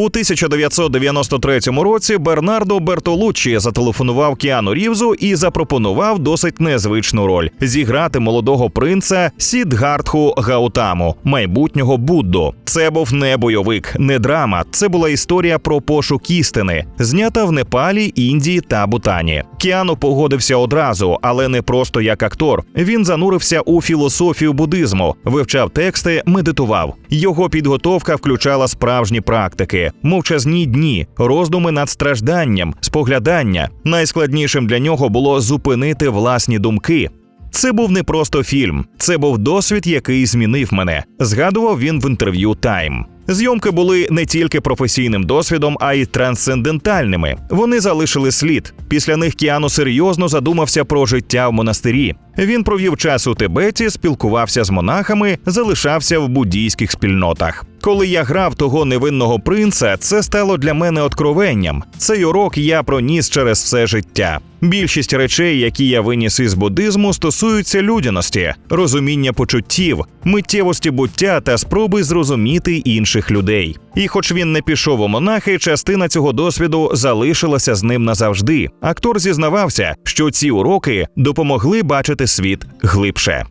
У 1993 році Бернардо Бертолуччі зателефонував Кіану Рівзу і запропонував досить незвичну роль зіграти молодого принца Сідгартху Гаутаму, майбутнього Будду. Це був не бойовик, не драма. Це була історія про пошук істини, знята в Непалі, Індії та Бутані. Кіану погодився одразу, але не просто як актор. Він занурився у філософію буддизму, вивчав тексти, медитував. Його підготовка включала справжні практики, мовчазні дні, роздуми над стражданням, споглядання. Найскладнішим для нього було зупинити власні думки. Це був не просто фільм, це був досвід, який змінив мене. Згадував він в інтерв'ю Time. Зйомки були не тільки професійним досвідом, а й трансцендентальними. Вони залишили слід. Після них Кіану серйозно задумався про життя в монастирі. Він провів час у Тибеті, спілкувався з монахами, залишався в буддійських спільнотах. Коли я грав того невинного принца, це стало для мене откровенням. Цей урок я проніс через все життя. Більшість речей, які я виніс із буддизму, стосуються людяності, розуміння почуттів, миттєвості буття та спроби зрозуміти інших людей. І, хоч він не пішов у монахи, частина цього досвіду залишилася з ним назавжди. Актор зізнавався, що ці уроки допомогли бачити світ глибше.